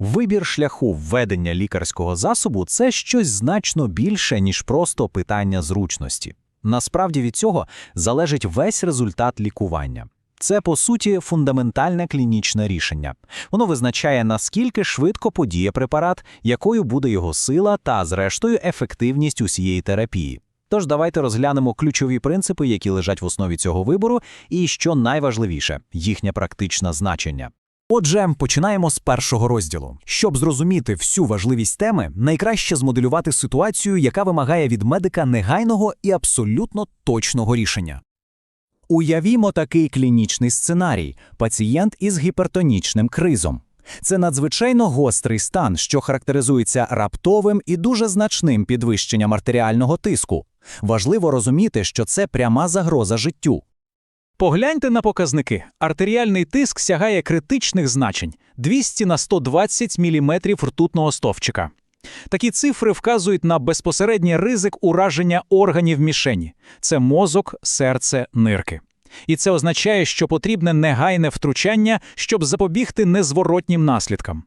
Вибір шляху введення лікарського засобу це щось значно більше, ніж просто питання зручності. Насправді від цього залежить весь результат лікування. Це, по суті, фундаментальне клінічне рішення. Воно визначає, наскільки швидко подіє препарат, якою буде його сила та, зрештою, ефективність усієї терапії. Тож давайте розглянемо ключові принципи, які лежать в основі цього вибору, і що найважливіше їхнє практичне значення. Отже, починаємо з першого розділу. Щоб зрозуміти всю важливість теми, найкраще змоделювати ситуацію, яка вимагає від медика негайного і абсолютно точного рішення. Уявімо такий клінічний сценарій пацієнт із гіпертонічним кризом. Це надзвичайно гострий стан, що характеризується раптовим і дуже значним підвищенням артеріального тиску. Важливо розуміти, що це пряма загроза життю. Погляньте на показники. Артеріальний тиск сягає критичних значень 200 на 120 мм ртутного стовпчика. Такі цифри вказують на безпосередній ризик ураження органів мішені це мозок, серце, нирки. І це означає, що потрібне негайне втручання, щоб запобігти незворотнім наслідкам.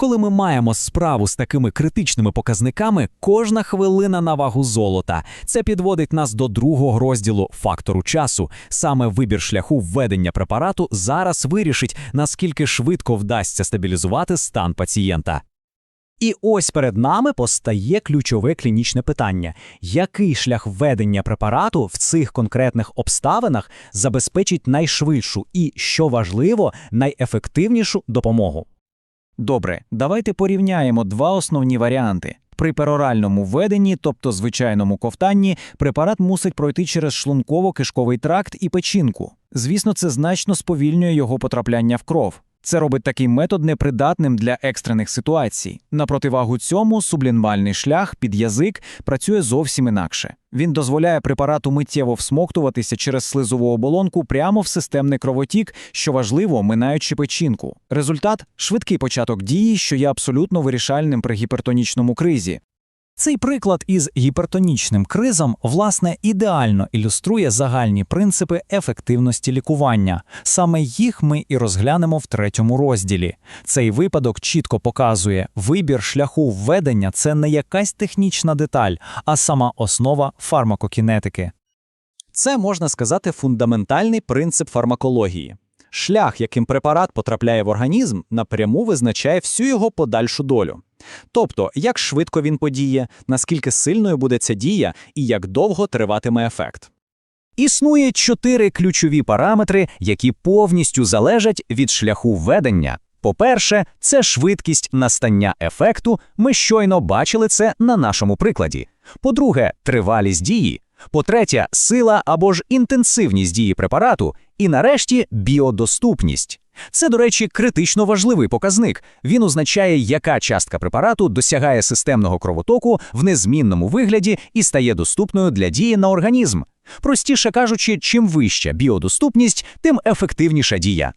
Коли ми маємо справу з такими критичними показниками, кожна хвилина на вагу золота. Це підводить нас до другого розділу фактору часу. Саме вибір шляху введення препарату зараз вирішить, наскільки швидко вдасться стабілізувати стан пацієнта. І ось перед нами постає ключове клінічне питання: який шлях введення препарату в цих конкретних обставинах забезпечить найшвидшу і, що важливо, найефективнішу допомогу? Добре, давайте порівняємо два основні варіанти. При пероральному введенні, тобто звичайному ковтанні, препарат мусить пройти через шлунково-кишковий тракт і печінку. Звісно, це значно сповільнює його потрапляння в кров. Це робить такий метод непридатним для екстрених ситуацій. На противагу цьому сублінвальний шлях під язик працює зовсім інакше. Він дозволяє препарату миттєво всмоктуватися через слизову оболонку прямо в системний кровотік, що важливо, минаючи печінку. Результат швидкий початок дії, що є абсолютно вирішальним при гіпертонічному кризі. Цей приклад із гіпертонічним кризом, власне, ідеально ілюструє загальні принципи ефективності лікування. Саме їх ми і розглянемо в третьому розділі. Цей випадок чітко показує, вибір шляху введення це не якась технічна деталь, а сама основа фармакокінетики. Це можна сказати фундаментальний принцип фармакології. Шлях, яким препарат потрапляє в організм, напряму визначає всю його подальшу долю. Тобто, як швидко він подіє, наскільки сильною буде ця дія і як довго триватиме ефект. Існує чотири ключові параметри, які повністю залежать від шляху введення. По-перше, це швидкість настання ефекту. Ми щойно бачили це на нашому прикладі. По-друге, тривалість дії. По-третє, сила або ж інтенсивність дії препарату. І нарешті біодоступність. Це, до речі, критично важливий показник. Він означає, яка частка препарату досягає системного кровотоку в незмінному вигляді і стає доступною для дії на організм. Простіше кажучи, чим вища біодоступність, тим ефективніша дія.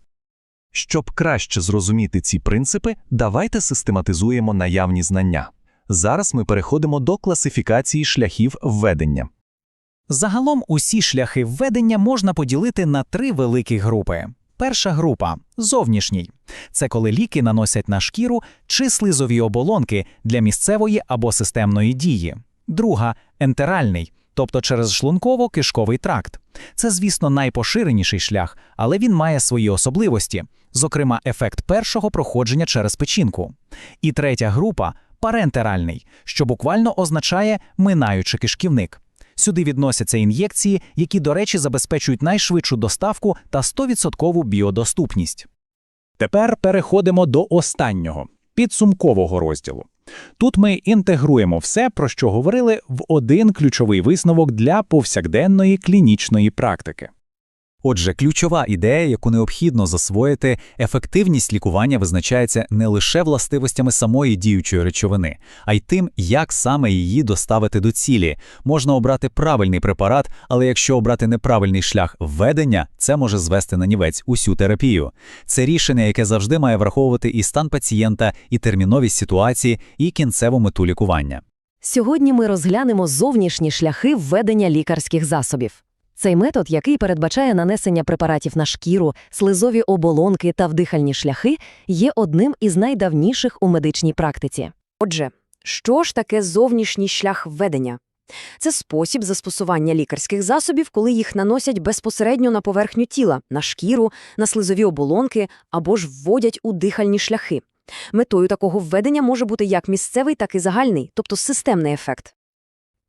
Щоб краще зрозуміти ці принципи, давайте систематизуємо наявні знання. Зараз ми переходимо до класифікації шляхів введення. Загалом усі шляхи введення можна поділити на три великі групи. Перша група зовнішній. Це коли ліки наносять на шкіру чи слизові оболонки для місцевої або системної дії. Друга ентеральний, тобто через шлунково-кишковий тракт. Це, звісно, найпоширеніший шлях, але він має свої особливості, зокрема, ефект першого проходження через печінку. І третя група парентеральний, що буквально означає минаючи кишківник. Сюди відносяться ін'єкції, які, до речі, забезпечують найшвидшу доставку та 100% біодоступність. Тепер переходимо до останнього підсумкового розділу. Тут ми інтегруємо все, про що говорили, в один ключовий висновок для повсякденної клінічної практики. Отже, ключова ідея, яку необхідно засвоїти, ефективність лікування визначається не лише властивостями самої діючої речовини, а й тим, як саме її доставити до цілі. Можна обрати правильний препарат, але якщо обрати неправильний шлях введення, це може звести на нівець усю терапію. Це рішення, яке завжди має враховувати і стан пацієнта, і терміновість ситуації, і кінцеву мету лікування. Сьогодні ми розглянемо зовнішні шляхи введення лікарських засобів. Цей метод, який передбачає нанесення препаратів на шкіру, слизові оболонки та вдихальні шляхи, є одним із найдавніших у медичній практиці. Отже, що ж таке зовнішній шлях введення? Це спосіб застосування лікарських засобів, коли їх наносять безпосередньо на поверхню тіла, на шкіру, на слизові оболонки або ж вводять у дихальні шляхи. Метою такого введення може бути як місцевий, так і загальний, тобто системний ефект.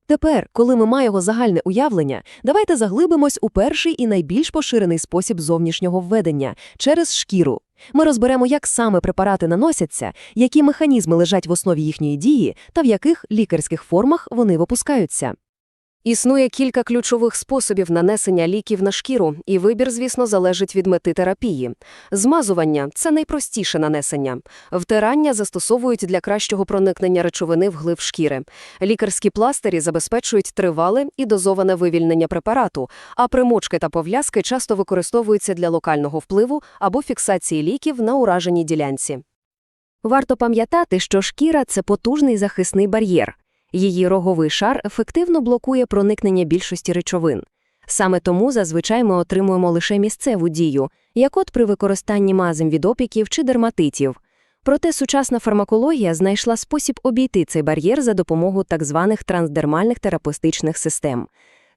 Тепер, коли ми маємо загальне уявлення, давайте заглибимось у перший і найбільш поширений спосіб зовнішнього введення – через шкіру. Ми розберемо, як саме препарати наносяться, які механізми лежать в основі їхньої дії та в яких лікарських формах вони випускаються. Існує кілька ключових способів нанесення ліків на шкіру, і вибір, звісно, залежить від мети терапії. Змазування – це найпростіше нанесення. Втирання застосовують для кращого проникнення речовини вглиб шкіри. Лікарські пластирі забезпечують тривале і дозоване вивільнення препарату, а примочки та пов'язки часто використовуються для локального впливу або фіксації ліків на ураженій ділянці. Варто пам'ятати, що шкіра – це потужний захисний бар'єр. Її роговий шар ефективно блокує проникнення більшості речовин. Саме тому зазвичай ми отримуємо лише місцеву дію, як от при використанні мазем від опіків чи дерматитів. Проте сучасна фармакологія знайшла спосіб обійти цей бар'єр за допомогою так званих трансдермальних терапевтичних систем.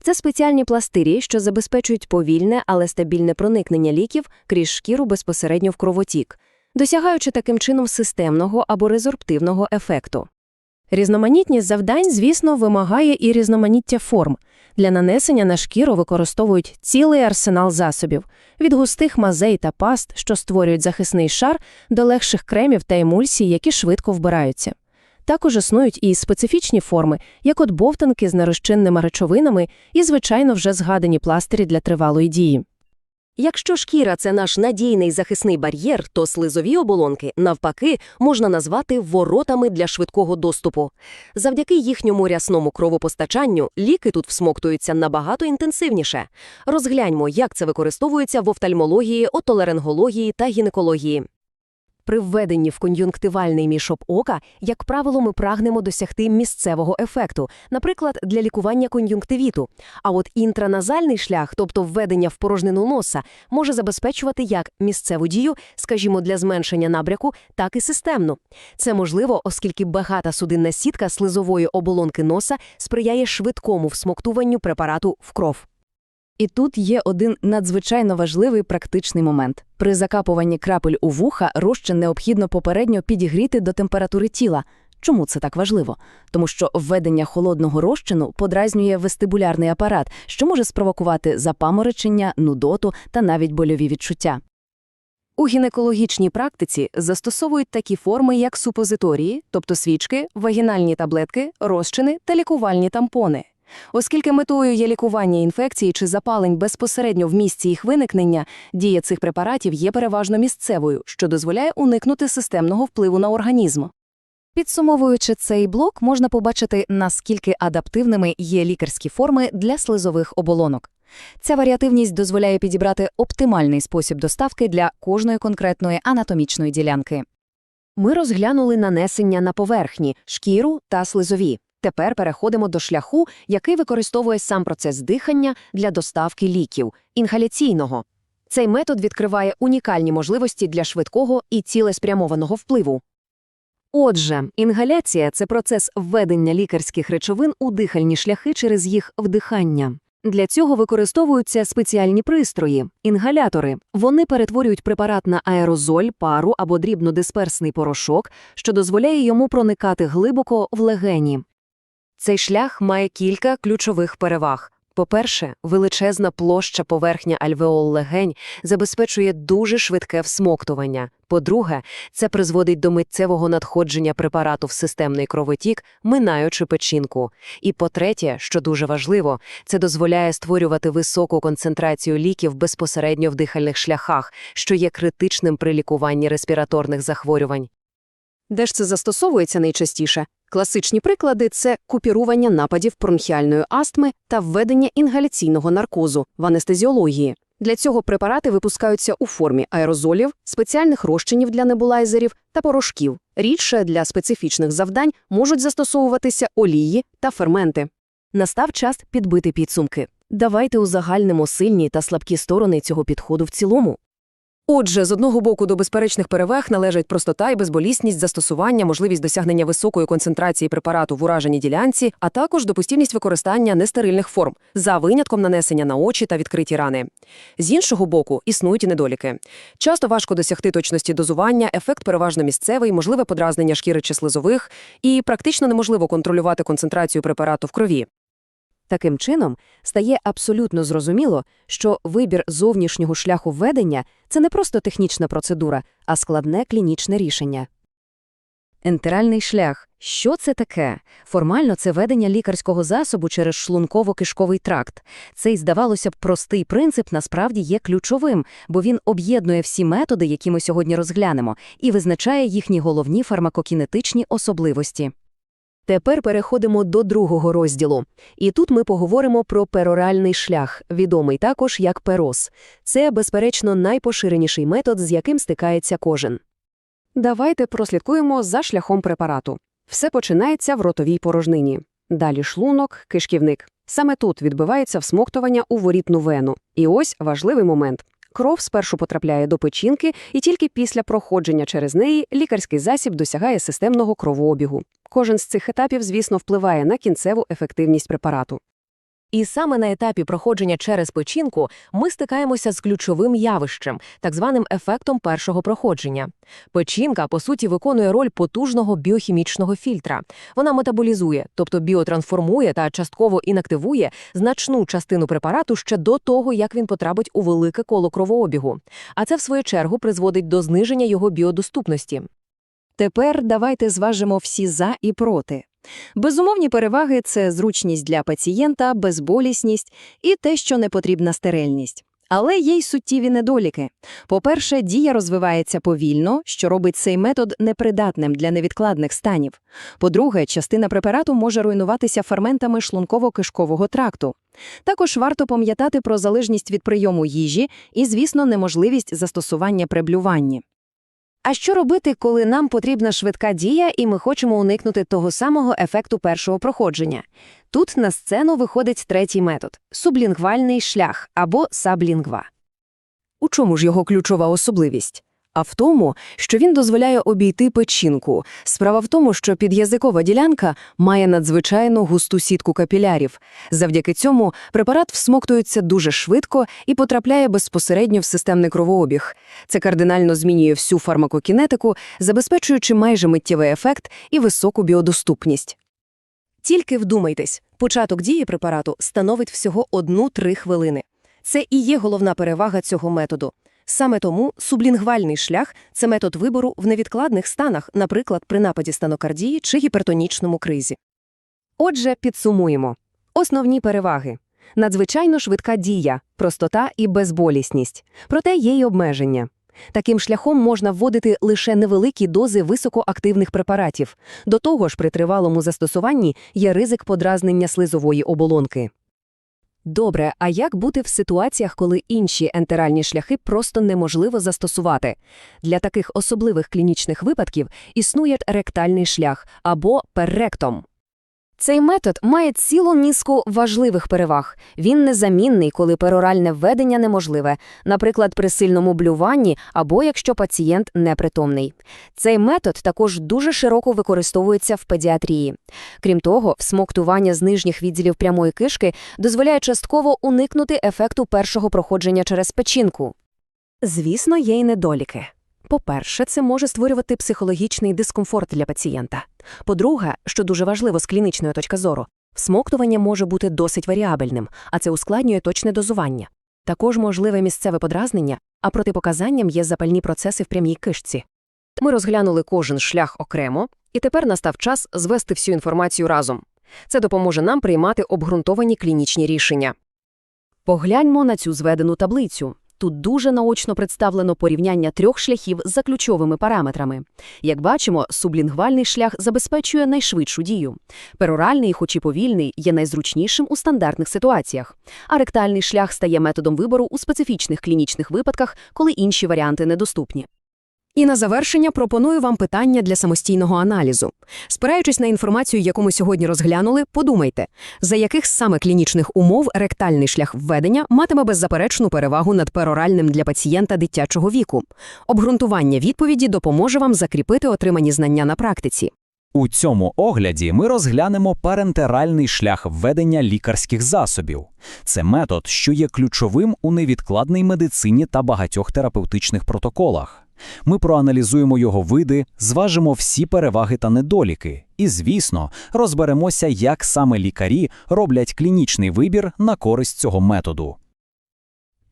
Це спеціальні пластирі, що забезпечують повільне, але стабільне проникнення ліків крізь шкіру безпосередньо в кровотік, досягаючи таким чином системного або резорптивного ефекту. Різноманітність завдань, звісно, вимагає і різноманіття форм. Для нанесення на шкіру використовують цілий арсенал засобів – від густих мазей та паст, що створюють захисний шар, до легших кремів та емульсій, які швидко вбираються. Також існують і специфічні форми, як от бовтанки з нерозчинними речовинами і, звичайно, вже згадані пластирі для тривалої дії. Якщо шкіра – це наш надійний захисний бар'єр, то слизові оболонки, навпаки, можна назвати воротами для швидкого доступу. Завдяки їхньому рясному кровопостачанню ліки тут всмоктуються набагато інтенсивніше. Розгляньмо, як це використовується в офтальмології, отоларингології та гінекології. При введенні в кон'юнктивальний мішок ока, як правило, ми прагнемо досягти місцевого ефекту, наприклад, для лікування кон'юнктивіту. А от інтраназальний шлях, тобто введення в порожнину носа, може забезпечувати як місцеву дію, скажімо, для зменшення набряку, так і системну. Це можливо, оскільки багата судинна сітка слизової оболонки носа сприяє швидкому всмоктуванню препарату в кров. І тут є один надзвичайно важливий практичний момент. При закапуванні крапель у вуха розчин необхідно попередньо підігріти до температури тіла. Чому це так важливо? Тому що введення холодного розчину подразнює вестибулярний апарат, що може спровокувати запаморочення, нудоту та навіть больові відчуття. У гінекологічній практиці застосовують такі форми, як супозиторії, тобто свічки, вагінальні таблетки, розчини та лікувальні тампони. Оскільки метою є лікування інфекцій чи запалень безпосередньо в місці їх виникнення, дія цих препаратів є переважно місцевою, що дозволяє уникнути системного впливу на організм. Підсумовуючи цей блок, можна побачити, наскільки адаптивними є лікарські форми для слизових оболонок. Ця варіативність дозволяє підібрати оптимальний спосіб доставки для кожної конкретної анатомічної ділянки. Ми розглянули нанесення на поверхні, шкіру та слизові. Тепер переходимо до шляху, який використовує сам процес дихання для доставки ліків – інгаляційного. Цей метод відкриває унікальні можливості для швидкого і цілеспрямованого впливу. Отже, інгаляція – це процес введення лікарських речовин у дихальні шляхи через їх вдихання. Для цього використовуються спеціальні пристрої – інгалятори. Вони перетворюють препарат на аерозоль, пару або дрібнодисперсний порошок, що дозволяє йому проникати глибоко в легені. Цей шлях має кілька ключових переваг. По-перше, величезна площа поверхня альвеол легень забезпечує дуже швидке всмоктування. По-друге, це призводить до митцевого надходження препарату в системний кровотік, минаючи печінку. І по-третє, що дуже важливо, це дозволяє створювати високу концентрацію ліків безпосередньо в дихальних шляхах, що є критичним при лікуванні респіраторних захворювань. Де ж це застосовується найчастіше? Класичні приклади – це купірування нападів бронхіальної астми та введення інгаляційного наркозу в анестезіології. Для цього препарати випускаються у формі аерозолів, спеціальних розчинів для небулайзерів та порошків. Рідше для специфічних завдань можуть застосовуватися олії та ферменти. Настав час підбити підсумки. Давайте узагальнимо сильні та слабкі сторони цього підходу в цілому. Отже, з одного боку до безперечних переваг належать простота і безболісність застосування, можливість досягнення високої концентрації препарату в ураженій ділянці, а також допустимість використання нестерильних форм за винятком нанесення на очі та відкриті рани. З іншого боку, існують і недоліки. Часто важко досягти точності дозування, ефект переважно місцевий, можливе подразнення шкіри чи слизових, і практично неможливо контролювати концентрацію препарату в крові. Таким чином, стає абсолютно зрозуміло, що вибір зовнішнього шляху введення – це не просто технічна процедура, а складне клінічне рішення. Ентеральний шлях. Що це таке? Формально це ведення лікарського засобу через шлунково-кишковий тракт. Цей, здавалося б, простий принцип насправді є ключовим, бо він об'єднує всі методи, які ми сьогодні розглянемо, і визначає їхні головні фармакокінетичні особливості. Тепер переходимо до другого розділу. І тут ми поговоримо про пероральний шлях, відомий також як пероз. Це, безперечно, найпоширеніший метод, з яким стикається кожен. Давайте прослідкуємо за шляхом препарату. Все починається в ротовій порожнині. Далі шлунок, кишківник. Саме тут відбувається всмоктування у ворітну вену. І ось важливий момент. Кров спершу потрапляє до печінки, і тільки після проходження через неї лікарський засіб досягає системного кровообігу. Кожен з цих етапів, звісно, впливає на кінцеву ефективність препарату. І саме на етапі проходження через печінку ми стикаємося з ключовим явищем, так званим ефектом першого проходження. Печінка, по суті, виконує роль потужного біохімічного фільтра. Вона метаболізує, тобто біотрансформує та частково інактивує значну частину препарату ще до того, як він потрапить у велике коло кровообігу. А це, в свою чергу, призводить до зниження його біодоступності. Тепер давайте зважимо всі «за» і «проти». Безумовні переваги – це зручність для пацієнта, безболісність і те, що не потрібна стерильність. Але є й суттєві недоліки. По-перше, дія розвивається повільно, що робить цей метод непридатним для невідкладних станів. По-друге, частина препарату може руйнуватися ферментами шлунково-кишкового тракту. Також варто пам'ятати про залежність від прийому їжі і, звісно, неможливість застосування при блюванні. А що робити, коли нам потрібна швидка дія і ми хочемо уникнути того самого ефекту першого проходження? Тут на сцену виходить третій метод – сублінгвальний шлях або саблінгва. У чому ж його ключова особливість? А в тому, що він дозволяє обійти печінку. Справа в тому, що під'язикова ділянка має надзвичайно густу сітку капілярів. Завдяки цьому препарат всмоктується дуже швидко і потрапляє безпосередньо в системний кровообіг. Це кардинально змінює всю фармакокінетику, забезпечуючи майже миттєвий ефект і високу біодоступність. Тільки вдумайтесь, початок дії препарату становить всього 1-3 хвилини. Це і є головна перевага цього методу. Саме тому сублінгвальний шлях – це метод вибору в невідкладних станах, наприклад, при нападі станокардії чи гіпертонічному кризі. Отже, підсумуємо. Основні переваги. Надзвичайно швидка дія, простота і безболісність. Проте є й обмеження. Таким шляхом можна вводити лише невеликі дози високоактивних препаратів. До того ж, при тривалому застосуванні є ризик подразнення слизової оболонки. Добре, а як бути в ситуаціях, коли інші ентеральні шляхи просто неможливо застосувати? Для таких особливих клінічних випадків існує ректальний шлях або перректом. Цей метод має цілу низку важливих переваг. Він незамінний, коли пероральне введення неможливе, наприклад, при сильному блюванні або якщо пацієнт непритомний. Цей метод також дуже широко використовується в педіатрії. Крім того, всмоктування з нижніх відділів прямої кишки дозволяє частково уникнути ефекту першого проходження через печінку. Звісно, є й недоліки. По-перше, це може створювати психологічний дискомфорт для пацієнта. По-друге, що дуже важливо з клінічної точки зору, всмоктування може бути досить варіабельним, а це ускладнює точне дозування. Також можливе місцеве подразнення, а протипоказанням є запальні процеси в прямій кишці. Ми розглянули кожен шлях окремо, і тепер настав час звести всю інформацію разом. Це допоможе нам приймати обґрунтовані клінічні рішення. Погляньмо на цю зведену таблицю. Тут дуже наочно представлено порівняння трьох шляхів за ключовими параметрами. Як бачимо, сублінгвальний шлях забезпечує найшвидшу дію. Пероральний, хоч і повільний, є найзручнішим у стандартних ситуаціях. А ректальний шлях стає методом вибору у специфічних клінічних випадках, коли інші варіанти недоступні. І на завершення пропоную вам питання для самостійного аналізу. Спираючись на інформацію, яку ми сьогодні розглянули, подумайте, за яких саме клінічних умов ректальний шлях введення матиме беззаперечну перевагу над пероральним для пацієнта дитячого віку. Обґрунтування відповіді допоможе вам закріпити отримані знання на практиці. У цьому огляді ми розглянемо парентеральний шлях введення лікарських засобів. Це метод, що є ключовим у невідкладній медицині та багатьох терапевтичних протоколах. Ми проаналізуємо його види, зважимо всі переваги та недоліки, і, звісно, розберемося, як саме лікарі роблять клінічний вибір на користь цього методу.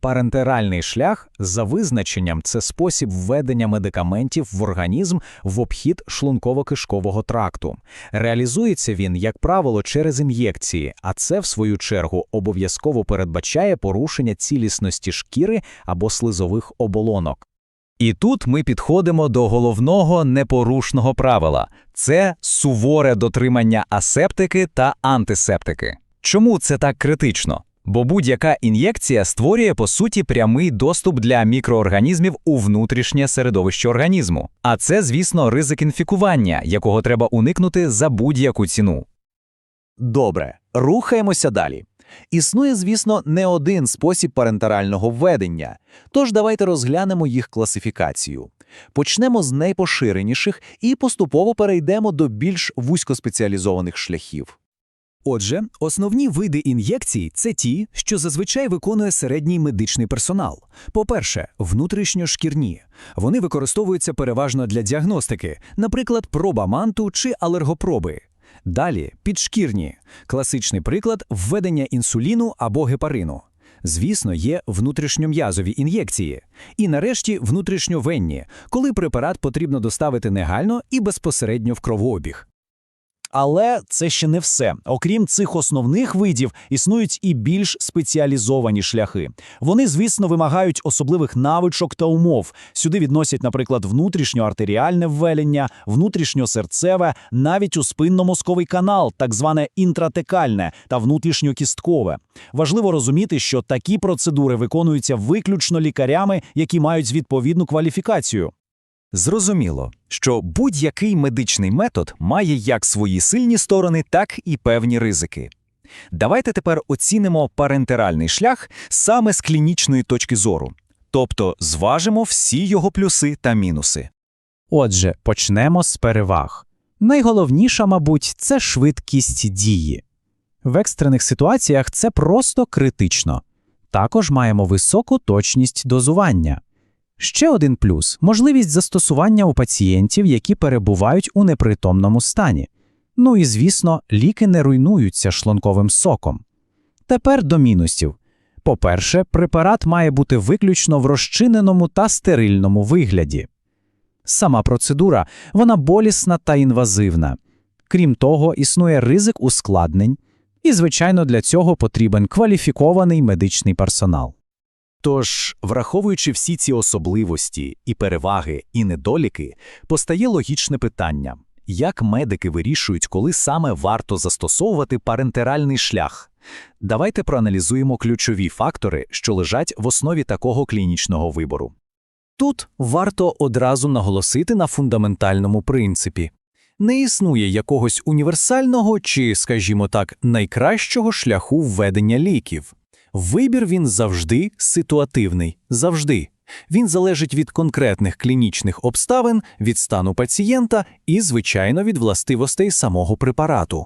Парентеральний шлях за визначенням це спосіб введення медикаментів в організм в обхід шлунково-кишкового тракту. Реалізується він, як правило, через ін'єкції, а це, в свою чергу, обов'язково передбачає порушення цілісності шкіри або слизових оболонок. І тут ми підходимо до головного непорушного правила це суворе дотримання асептики та антисептики. Чому це так критично? Бо будь-яка ін'єкція створює по суті прямий доступ для мікроорганізмів у внутрішнє середовище організму. А це, звісно, ризик інфікування, якого треба уникнути за будь-яку ціну. Добре, рухаємося далі. Існує, звісно, не один спосіб парентерального введення, тож давайте розглянемо їх класифікацію. Почнемо з найпоширеніших і поступово перейдемо до більш вузькоспеціалізованих шляхів. Отже, основні види ін'єкцій це ті, що зазвичай виконує середній медичний персонал. По-перше, внутрішньошкірні. Вони використовуються переважно для діагностики, наприклад, проба манту чи алергопроби. Далі підшкірні. Класичний приклад введення інсуліну або гепарину. Звісно, є внутрішньом'язові ін'єкції. І нарешті внутрішньовенні, коли препарат потрібно доставити негайно і безпосередньо в кровообіг. Але це ще не все. Окрім цих основних видів, існують і більш спеціалізовані шляхи. Вони, звісно, вимагають особливих навичок та умов. Сюди відносять, наприклад, внутрішньоартеріальне ввелення, внутрішньосерцеве, навіть у спинно-мозковий канал, так зване інтратекальне та внутрішньокісткове. Важливо розуміти, що такі процедури виконуються виключно лікарями, які мають відповідну кваліфікацію. Зрозуміло, що будь-який медичний метод має як свої сильні сторони, так і певні ризики. Давайте тепер оцінимо парентеральний шлях саме з клінічної точки зору, тобто зважимо всі його плюси та мінуси. Отже, почнемо з переваг. Найголовніша, мабуть, це швидкість дії. В екстрених ситуаціях це просто критично. Також маємо високу точність дозування. Ще один плюс можливість застосування у пацієнтів, які перебувають у непритомному стані. Ну і, звісно, ліки не руйнуються шлунковим соком. Тепер до мінусів. По-перше, препарат має бути виключно в розчиненому та стерильному вигляді. Сама процедура вона болісна та інвазивна. Крім того, існує ризик ускладнень, і, звичайно, для цього потрібен кваліфікований медичний персонал. Тож, враховуючи всі ці особливості і переваги, і недоліки, постає логічне питання: як медики вирішують, коли саме варто застосовувати парентеральний шлях? Давайте проаналізуємо ключові фактори, що лежать в основі такого клінічного вибору. Тут варто одразу наголосити на фундаментальному принципі. Не існує якогось універсального чи, скажімо так, найкращого шляху введення ліків. Вибір він завжди ситуативний, завжди. Він залежить від конкретних клінічних обставин, від стану пацієнта і, звичайно, від властивостей самого препарату.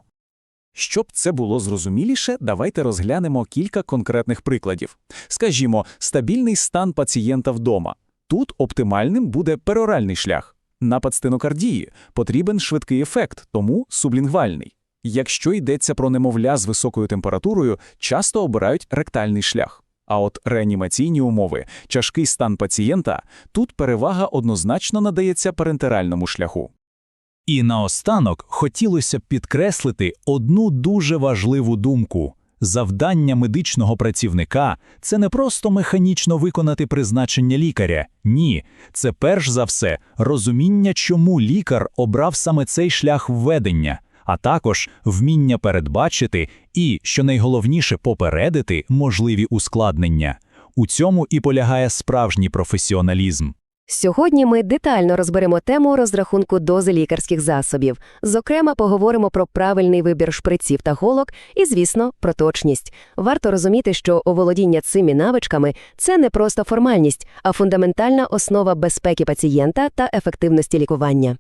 Щоб це було зрозуміліше, давайте розглянемо кілька конкретних прикладів. Скажімо, стабільний стан пацієнта вдома. Тут оптимальним буде пероральний шлях. Напад стенокардії потрібен швидкий ефект, тому сублінгвальний. Якщо йдеться про немовля з високою температурою, часто обирають ректальний шлях. А от реанімаційні умови, тяжкий стан пацієнта, тут перевага однозначно надається парентеральному шляху. І наостанок хотілося б підкреслити одну дуже важливу думку. Завдання медичного працівника – це не просто механічно виконати призначення лікаря. Ні, це перш за все розуміння, чому лікар обрав саме цей шлях введення, а також вміння передбачити і, що найголовніше, попередити можливі ускладнення. У цьому і полягає справжній професіоналізм. Сьогодні ми детально розберемо тему розрахунку дози лікарських засобів. Зокрема, поговоримо про правильний вибір шприців та голок і, звісно, про точність. Варто розуміти, що оволодіння цими навичками – це не просто формальність, а фундаментальна основа безпеки пацієнта та ефективності лікування.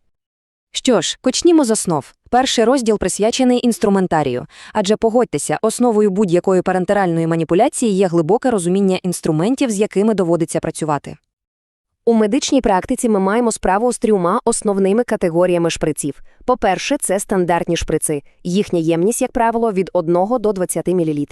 Що ж, почнімо з основ. Перший розділ присвячений інструментарію. Адже погодьтеся, основою будь-якої парентеральної маніпуляції є глибоке розуміння інструментів, з якими доводиться працювати. У медичній практиці ми маємо справу з трьома основними категоріями шприців. По-перше, це стандартні шприци. Їхня ємність, як правило, від 1 до 20 мл.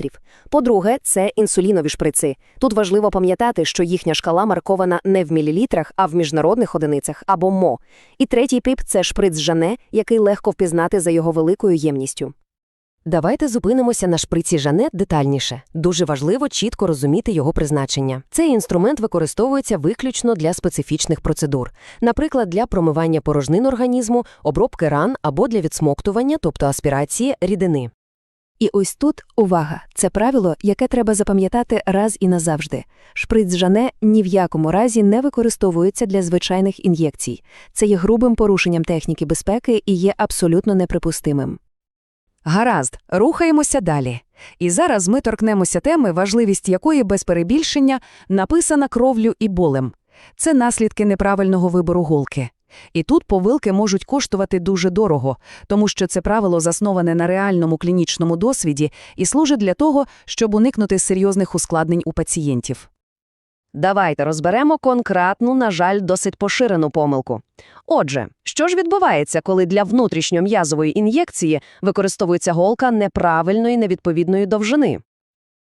По-друге, це інсулінові шприци. Тут важливо пам'ятати, що їхня шкала маркована не в мілілітрах, а в міжнародних одиницях або мо. І третій тип – це шприц Жане, який легко впізнати за його великою ємністю. Давайте зупинимося на шприці Жане детальніше. Дуже важливо чітко розуміти його призначення. Цей інструмент використовується виключно для специфічних процедур, наприклад, для промивання порожнин організму, обробки ран або для відсмоктування, тобто аспірації рідини. І ось тут увага, це правило, яке треба запам'ятати раз і назавжди. Шприц Жане ні в якому разі не використовується для звичайних ін'єкцій. Це є грубим порушенням техніки безпеки і є абсолютно неприпустимим. Гаразд, рухаємося далі. І зараз ми торкнемося теми, важливість якої без перебільшення написана кровлю і болем. Це наслідки неправильного вибору голки. І тут повилки можуть коштувати дуже дорого, тому що це правило засноване на реальному клінічному досвіді і служить для того, щоб уникнути серйозних ускладнень у пацієнтів. Давайте розберемо конкретну, на жаль, досить поширену помилку. Отже, що ж відбувається, коли для внутрішньом'язової ін'єкції використовується голка неправильної невідповідної довжини?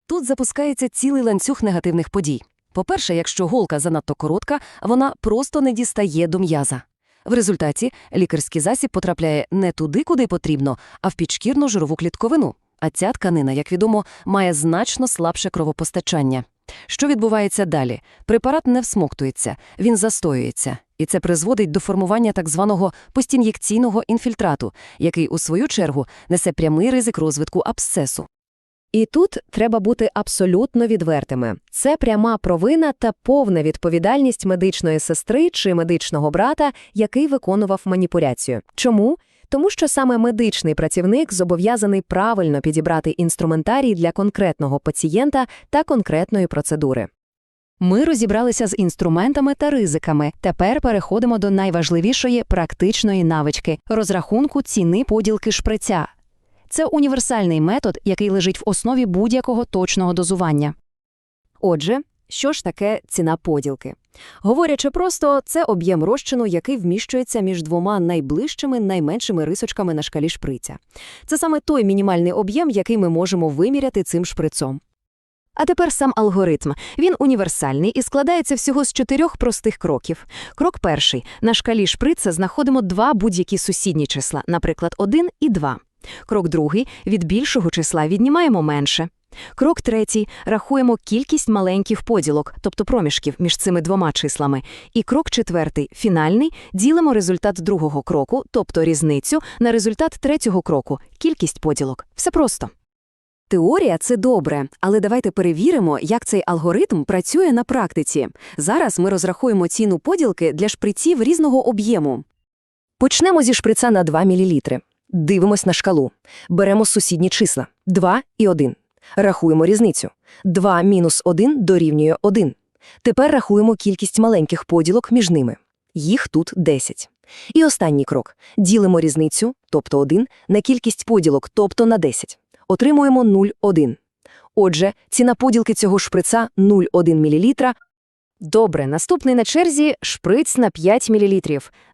Тут запускається цілий ланцюг негативних подій. По-перше, якщо голка занадто коротка, вона просто не дістає до м'яза. В результаті лікарський засіб потрапляє не туди, куди потрібно, а в підшкірну жирову клітковину. А ця тканина, як відомо, має значно слабше кровопостачання. Що відбувається далі? Препарат не всмоктується, він застоюється, і це призводить до формування так званого постін'єкційного інфільтрату, який, у свою чергу, несе прямий ризик розвитку абсцесу. І тут треба бути абсолютно відвертими. Це пряма провина та повна відповідальність медичної сестри чи медичного брата, який виконував маніпуляцію. Чому? Тому що саме медичний працівник зобов'язаний правильно підібрати інструментарій для конкретного пацієнта та конкретної процедури. Ми розібралися з інструментами та ризиками. Тепер переходимо до найважливішої практичної навички розрахунку ціни поділки шприця. Це універсальний метод, який лежить в основі будь-якого точного дозування. Отже, що ж таке ціна поділки? Говорячи просто, це об'єм розчину, який вміщується між двома найближчими найменшими рисочками на шкалі шприця. Це саме той мінімальний об'єм, який ми можемо виміряти цим шприцом. А тепер сам алгоритм. Він універсальний і складається всього з чотирьох простих кроків. Крок перший. На шкалі шприца знаходимо два будь-які сусідні числа, наприклад, 1 і 2. Крок другий. Від більшого числа віднімаємо менше. Крок третій. Рахуємо кількість маленьких поділок, тобто проміжків між цими двома числами. І крок четвертий, фінальний, ділимо результат другого кроку, тобто різницю, на результат третього кроку, кількість поділок. Все просто. Теорія – це добре, але давайте перевіримо, як цей алгоритм працює на практиці. Зараз ми розрахуємо ціну поділки для шприців різного об'єму. Почнемо зі шприца на 2 мл. Дивимось на шкалу. Беремо сусідні числа – 2 і 1. Рахуємо різницю. 2 мінус 1 дорівнює 1. Тепер рахуємо кількість маленьких поділок між ними. Їх тут 10. І останній крок. Ділимо різницю, тобто 1, на кількість поділок, тобто на 10. Отримуємо 0,1. Отже, ціна поділки цього шприца 0,1 мл. Добре, наступний на черзі – шприц на 5 мл.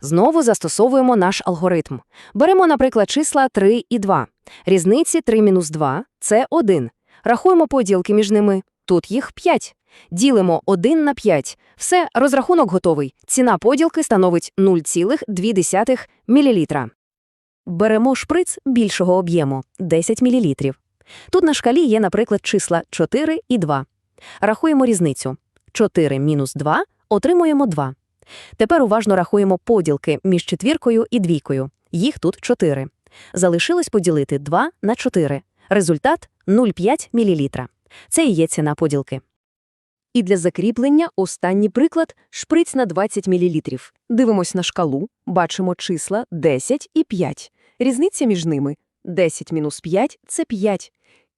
Знову застосовуємо наш алгоритм. Беремо, наприклад, числа 3 і 2. Різниці 3 мінус 2 – це 1. Рахуємо поділки між ними. Тут їх 5. Ділимо 1 на 5. Все, розрахунок готовий. Ціна поділки становить 0,2 мл. Беремо шприц більшого об'єму – 10 мл. Тут на шкалі є, наприклад, числа 4 і 2. Рахуємо різницю. 4 мінус 2 отримуємо 2. Тепер уважно рахуємо поділки між четвіркою і двійкою. Їх тут 4. Залишилось поділити 2 на 4. Результат – 0,5 мл. Це і є ціна поділки. І для закріплення останній приклад – шприц на 20 мл. Дивимось на шкалу, бачимо числа 10 і 5. Різниця між ними – 10 мінус 5 – це 5.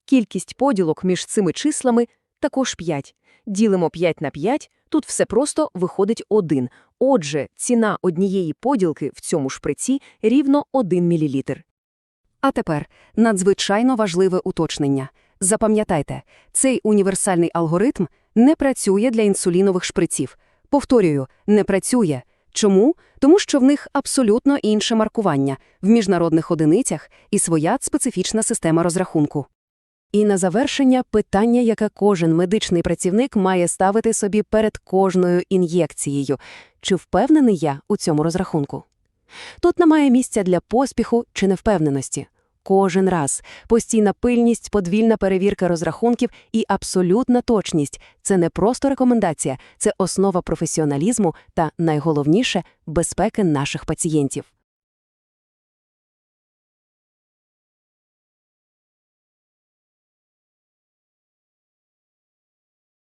Кількість поділок між цими числами – також 5. Ділимо 5 на 5, тут все просто виходить 1. Отже, ціна однієї поділки в цьому шприці рівно 1 мл. А тепер надзвичайно важливе уточнення. Запам'ятайте, цей універсальний алгоритм не працює для інсулінових шприців. Повторюю, не працює. Чому? Тому що в них абсолютно інше маркування в міжнародних одиницях і своя специфічна система розрахунку. І на завершення питання, яке кожен медичний працівник має ставити собі перед кожною ін'єкцією. Чи впевнений я у цьому розрахунку? Тут немає місця для поспіху чи невпевненості. Кожен раз постійна пильність, подвільна перевірка розрахунків і абсолютна точність – це не просто рекомендація, це основа професіоналізму та, найголовніше, безпеки наших пацієнтів.